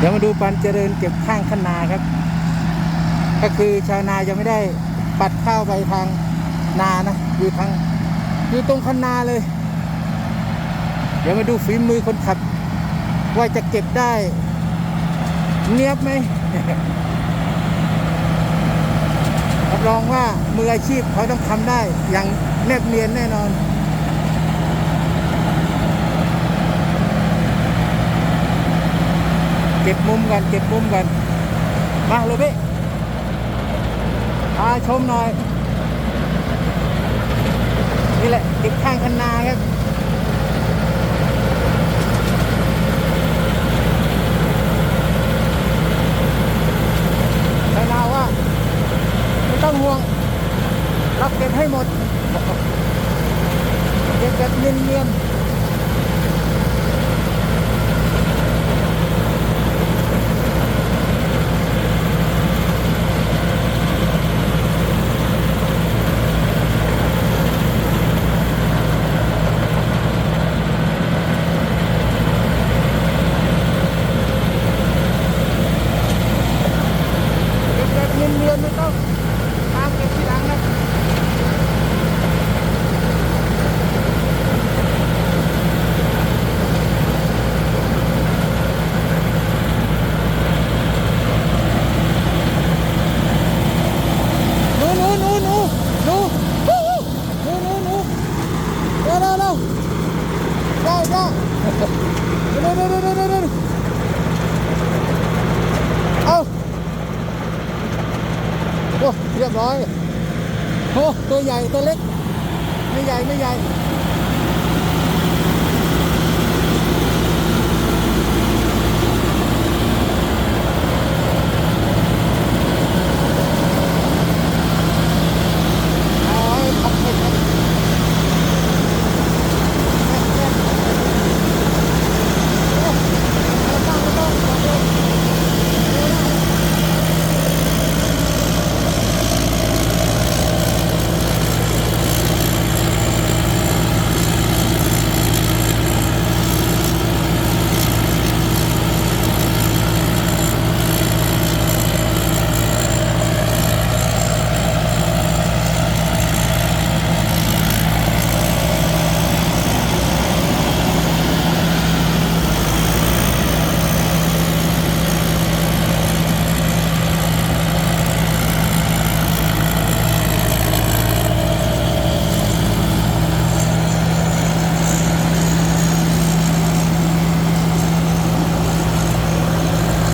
เดี๋ยวมาดูปันเจริญเก็บข้างคันนาครับ ก็คือชาวนายังไม่ได้ปัดข้าวไปทางนานะอยู่ทางอยู่ตรงคันนาเลย เดี๋ยวมาดูฝีมือคนขับ ว่าจะเก็บได้ เนียบไหมรับรองว่ามืออาชีพเขาต้องทำได้อย่างแนบเนียนแน่นอน ก็บมุมกันเก็บมุมกัน มาเลยพี่พาชมหน่อย นี่แหละเก็บข้างคันนาครับชาวนาว่าไม่ต้องห่วงเราเก็บให้หมด เก็บแบบเนียนๆเก็บแบบเนียนๆไม่ต้อง เรียบร้อยโอ้ตัวใหญ่ตัวเล็ก ไม่ใหญ่ไม่ใหญ่